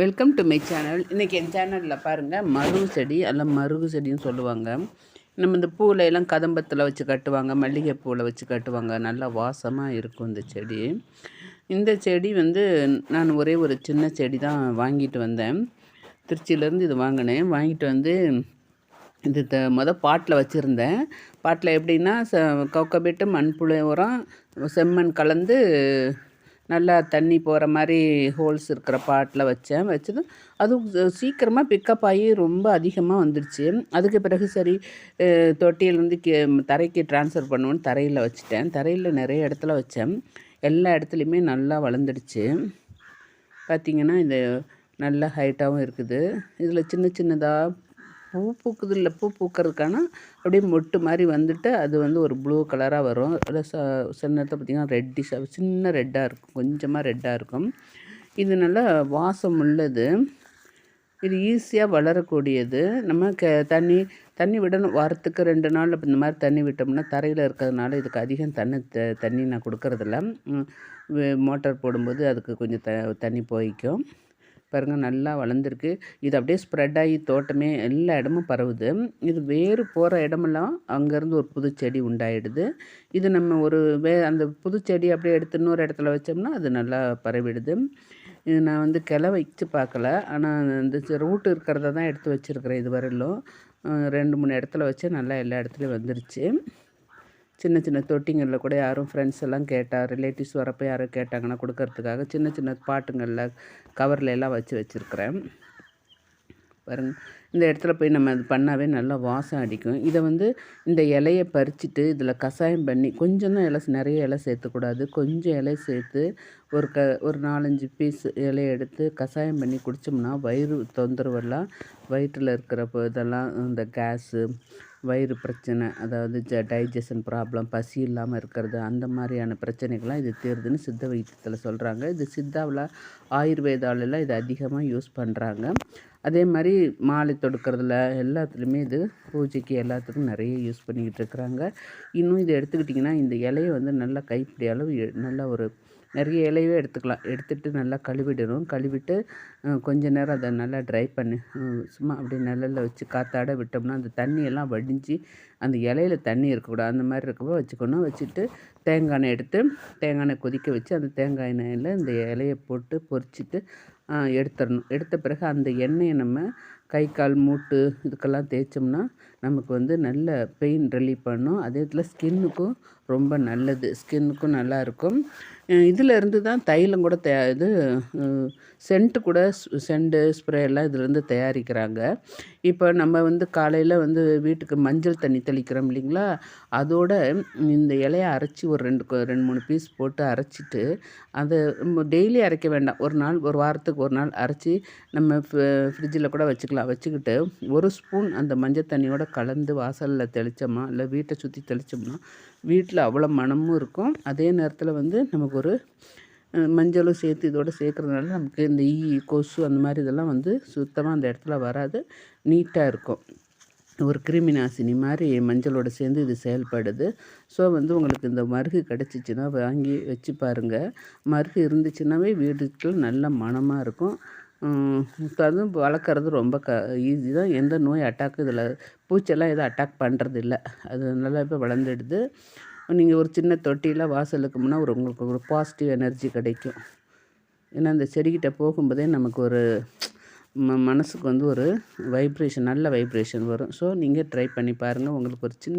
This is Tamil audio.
வெல்கம் டு மை சேனல் இன்றைக்கி என் சேனலில் பாருங்கள் மருகு செடி அல்ல மருகு செடின்னு சொல்லுவாங்க. நம்ம இந்த பூவில் எல்லாம் கதம்பத்தில் வச்சு கட்டுவாங்க மல்லிகை பூவில் வச்சு கட்டுவாங்க. நல்லா வாசமாக இருக்கும் இந்த செடி. இந்த செடி வந்து நான் ஒரே ஒரு சின்ன செடி தான் வாங்கிட்டு வந்தேன். திருச்சியிலேருந்து இது வாங்கினேன். வாங்கிட்டு வந்து இது த மொதல் பாட்டில் வச்சுருந்தேன். பாட்டில் எப்படின்னா ச கவுக்கபிட்டு மண்புழு உரம் செம்மண் கலந்து நல்லா தண்ணி போகிற மாதிரி ஹோல்ஸ் இருக்கிற பாட்டில் வச்சேன். வச்சது அதுவும் சீக்கிரமாக பிக்கப் ஆகி ரொம்ப அதிகமாக வந்துடுச்சு அதுக்கு பிறகு சரி தொட்டியிலேருந்து கே தரைக்கு ட்ரான்ஸ்ஃபர் பண்ணுவோன்னு தரையில் வச்சுட்டேன். தரையில் நிறைய இடத்துல வச்சேன். எல்லா இடத்துலையுமே நல்லா வளர்ந்துடுச்சு. பார்த்திங்கன்னா இது நல்ல ஹைட்டாகவும் இருக்குது. இதில் சின்ன சின்னதாக பூ பூக்குது இல்லை பூ பூக்கிறதுக்கான அப்படியே மொட்டு மாதிரி வந்துட்டு அது வந்து ஒரு ப்ளூ கலராக வரும். அதில் ச சில நேரத்தில் பார்த்திங்கன்னா ரெட்டிஷாக சின்ன ரெட்டாக இருக்கும். கொஞ்சமாக ரெட்டாக இருக்கும். இது நல்லா வாசம் உள்ளது. இது ஈஸியாக வளரக்கூடியது. நம்ம க தண்ணி தண்ணி விடணும். வாரத்துக்கு ரெண்டு நாள் இந்த மாதிரி தண்ணி விட்டோம்னா தரையில் இருக்கிறதுனால இதுக்கு அதிகம் தண்ணி த தண்ணி நான் கொடுக்கறதில்ல. மோட்டார் போடும்போது அதுக்கு கொஞ்சம் த தண்ணி போய்க்கும். பாருங்கள் நல்லா வளர்ந்துருக்கு. இது அப்படியே ஸ்ப்ரெட் ஆகி தோட்டமே எல்லா இடமும் பரவுது. இது வேறு போகிற இடமெல்லாம் அங்கேருந்து ஒரு புது செடி உண்டாயிடுது. இது நம்ம ஒரு வே அந்த புது செடி அப்படியே எடுத்து இன்னொரு இடத்துல வச்சோம்னா அது நல்லா பரவிடுது. இது நான் வந்து கிளை வச்சு பார்க்கல. ஆனால் இந்த ரூட்டு இருக்கிறத தான் எடுத்து வச்சுருக்கிறேன் இது வரையிலும் ரெண்டு மூணு இடத்துல வச்சு நல்லா எல்லா இடத்துலையும் வந்துருச்சு. சின்ன சின்ன தொட்டிங்களில் கூட யாரும் ஃப்ரெண்ட்ஸ் எல்லாம் கேட்டால் ரிலேட்டிவ்ஸ் வரப்போ யாரும் கேட்டாங்கன்னா கொடுக்கறதுக்காக சின்ன சின்ன பாட்டுங்களில் கவரில் எல்லாம் வச்சு வச்சுருக்குறேன். பாருங்க இந்த இடத்துல போய் நம்ம அது பண்ணாவே நல்லா வாசம் அடிக்கும். இதை வந்து இந்த இலையை பறிச்சுட்டு இதில் கஷாயம் பண்ணி கொஞ்சம் தான் இலை நிறைய இலை சேர்த்துக்கூடாது. கொஞ்சம் இலை சேர்த்து ஒரு க ஒரு நாலஞ்சு பீஸ் இலையை எடுத்து கஷாயம் பண்ணி குடித்தோம்னா வயிறு தொந்தரவெல்லாம் வயிற்றில் இருக்கிற இதெல்லாம் இந்த கேஸு வயிறு பிரச்சனை அதாவது ஜ டைஜஷன் ப்ராப்ளம் பசி இல்லாமல் இருக்கிறது அந்த மாதிரியான பிரச்சனைகள்லாம் இது தீருதுன்னு சித்த வைத்தியத்தில் சொல்கிறாங்க இது சித்தாவில் ஆயுர்வேதாவிலலாம் இது அதிகமாக யூஸ் பண்ணுறாங்க அதே மாதிரி மாலை தொடுக்கிறதுல எல்லாத்துலேயுமே இது பூஜைக்கு எல்லாத்துக்கும் நிறைய யூஸ் பண்ணிக்கிட்டு இருக்கிறாங்க. இன்னும் இதை எடுத்துக்கிட்டிங்கன்னா இந்த இலையை வந்து நல்லா கைப்பிடி அளவு நல்லா ஒரு நிறைய இலையவே எடுத்துக்கலாம். எடுத்துகிட்டு நல்லா கழுவிடணும். கழுவிட்டு கொஞ்ச நேரம் அதை நல்லா ட்ரை பண்ணி சும்மா அப்படியே நிழலில் வச்சு காற்றாட விட்டோம்னா அந்த தண்ணியெல்லாம் வடிஞ்சு அந்த இலையில தண்ணி இருக்கக்கூடாது. அந்த மாதிரி இருக்கப்போ வச்சுக்கணும். வச்சுட்டு தேங்காய் எண்ணெய் எடுத்து தேங்காய் எண்ணெய் கொதிக்க வச்சு அந்த தேங்காய் எண்ணெயில் இந்த இலையை போட்டு பொரிச்சிட்டு எடுத்துடணும். எடுத்த பிறகு அந்த எண்ணெயை நம்ம கை கால் மூட்டு இதுக்கெல்லாம் தேய்ச்சோம்னா நமக்கு வந்து நல்ல பெயின் ரிலீஃப் பண்ணும். அதே இதில் ஸ்கின்னுக்கும் ரொம்ப நல்லது. ஸ்கின்னுக்கும் நல்லாயிருக்கும் இதில் இருந்து தான் தைலம் கூட தே இது சென்ட்டு கூட சென்ட்டு ஸ்ப்ரே எல்லாம் இதிலேருந்து தயாரிக்கிறாங்க. இப்போ நம்ம வந்து காலையில் வந்து வீட்டுக்கு மஞ்சள் தண்ணி தெளிக்கிறோம் இல்லைங்களா? அதோட இந்த இலையை அரைச்சி ஒரு ரெண்டு ரெண்டு மூணு பீஸ் போட்டு அரைச்சிட்டு அதை டெய்லி அரைக்க வேண்டாம். ஒரு நாள் ஒரு வாரத்துக்கு ஒரு நாள் அரைச்சி நம்ம ஃப்ரிட்ஜில் கூட வச்சுக்கலாம். வச்சுக்கிட்டு ஒரு ஸ்பூன் அந்த மஞ்சள் தண்ணியோட கலந்து வாசலில் தெளித்தோமா இல்லை வீட்டை சுற்றி தெளித்தோம்னா வீட்டில் அவ்வளோ மனமும் இருக்கும். அதே நேரத்தில் வந்து நமக்கு ஒரு மஞ்சளும் சேர்த்து இதோடு சேர்க்குறதுனால நமக்கு இந்த ஈ கொசு அந்த மாதிரி இதெல்லாம் வந்து சுத்தமாக அந்த இடத்துல வராது. நீட்டாக இருக்கும். ஒரு கிருமி நாசினி மாதிரி மஞ்சளோடு சேர்ந்து இது செயல்படுது. ஸோ வந்து உங்களுக்கு இந்த மருகு கிடச்சிச்சின்னா வாங்கி வச்சு பாருங்கள் மருகு இருந்துச்சுன்னாவே வீட்டுக்கு நல்ல மனமாக இருக்கும். இப்போ அதுவும் வளர்க்குறது ரொம்ப க ஈஸி தான். எந்த நோய் அட்டாக்கும் இதில் பூச்செல்லாம் எதுவும் அட்டாக் பண்ணுறது இல்லை அது நல்லா இப்போ வளர்ந்துடுது. நீங்கள் ஒரு சின்ன தொட்டியில் வாசலுக்குமுன்னா ஒரு உங்களுக்கு ஒரு பாசிட்டிவ் எனர்ஜி கிடைக்கும். ஏன்னா அந்த செடிக்கிட்ட போகும்போதே நமக்கு ஒரு ம மனசுக்கு வந்து ஒரு வைப்ரேஷன் நல்ல வைப்ரேஷன் வரும். ஸோ நீங்கள் ட்ரை பண்ணி பாருங்கள் உங்களுக்கு ஒரு சின்ன